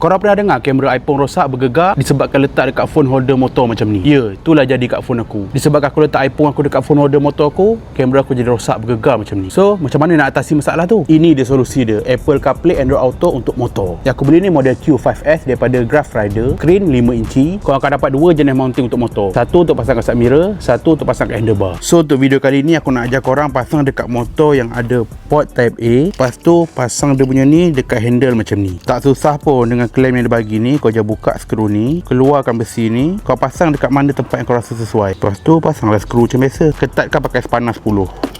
Korang pernah dengar kamera iPhone rosak bergegar disebabkan letak dekat phone holder motor macam ni? Ya, itulah jadi kat phone aku. Disebabkan aku letak iPhone aku dekat phone holder motor aku, kamera aku jadi rosak bergegar macam ni. So, macam mana nak atasi masalah tu? Ini dia solusi dia. Apple CarPlay Android Auto untuk motor. Yang aku beli ni model Q5S daripada Graph Rider. Screen 5 inci. Kau akan dapat dua jenis mounting untuk motor. Satu untuk pasang kat mirror, satu untuk pasang kat handlebar. So, untuk video kali ni aku nak ajar korang pasang dekat motor yang ada port type A. Lepas tu pasang dia punya ni dekat handle macam ni. Tak susah pun dengan klaim yang dia bagi ni kau je buka skru ni keluarkan besi ni kau pasang dekat mana tempat yang kau rasa sesuai. Lepas tu pasanglah skru macam biasa. Ketatkan pakai sepanas 10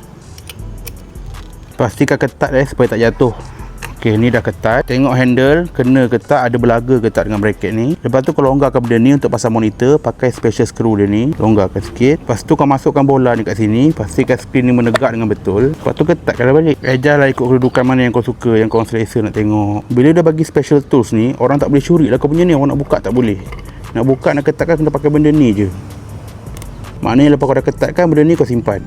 pastikan ketat eh supaya tak jatuh Okey, ni dah ketat. Tengok handle, kena ketat, ada belaga ketat dengan bracket ni. Lepas tu kau longgarkan benda ni untuk pasang monitor, pakai special screw dia ni. Longgarkan sikit. Lepas tu kau masukkan bola ni kat sini. Pastikan screen ni menegak dengan betul. Lepas tu ketatkan balik. Ejar lah ikut kedudukan mana yang kau suka, yang kau selesa nak tengok. Bila dia bagi special tools ni, orang tak boleh curi lah kau punya ni. Orang nak buka tak boleh. Nak buka, nak ketatkan, kena pakai benda ni je. Maknanya lepas kau dah ketatkan, benda ni kau simpan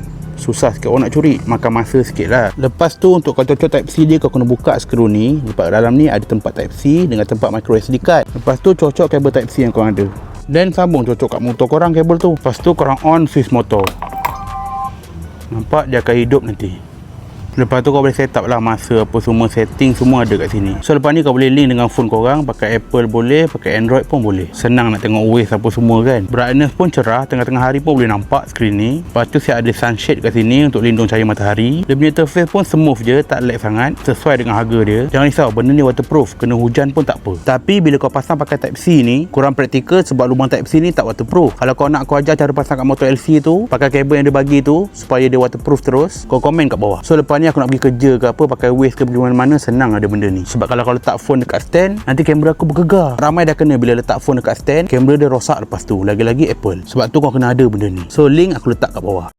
susah sikit. Orang nak curi makan masa sikit lah. Lepas tu untuk kau cocok type C dia kau kena buka skru ni. Lepas dalam ni ada tempat type C dengan tempat micro SD card. Lepas tu cocok kabel type C yang kau ada. Dan sambung cocok kat motor korang kabel tu. Lepas tu korang on switch motor. Nampak dia akan hidup nanti Lepas tu kau boleh set up lah masa apa semua setting semua ada kat sini. So lepas ni kau boleh link dengan phone korang, pakai Apple boleh, pakai Android pun boleh. Senang nak tengok waves apa semua kan. Brightness pun cerah, tengah-tengah hari pun boleh nampak skrin ni. Lepas tu siap ada sunshade kat sini untuk lindung cahaya matahari. Dia punya interface pun smooth je, tak lag sangat, sesuai dengan harga dia. Jangan risau, benda ni waterproof, kena hujan pun tak apa. Tapi bila kau pasang pakai type C ni, kurang praktikal sebab lubang type C ni tak waterproof. Kalau kau nak kau ajar cara pasang kat motor LC tu, pakai kabel yang dia bagi tu supaya dia waterproof terus, kau komen kat bawah. So lepas ni aku nak pergi kerja ke apa pakai waist ke pergi mana-mana senang ada benda ni. Sebab kalau kau letak phone dekat stand nanti kamera aku bergegar. Ramai dah kena bila letak phone dekat stand kamera dia rosak lepas tu. Lagi-lagi Apple. Sebab tu kau kena ada benda ni. So link aku letak kat bawah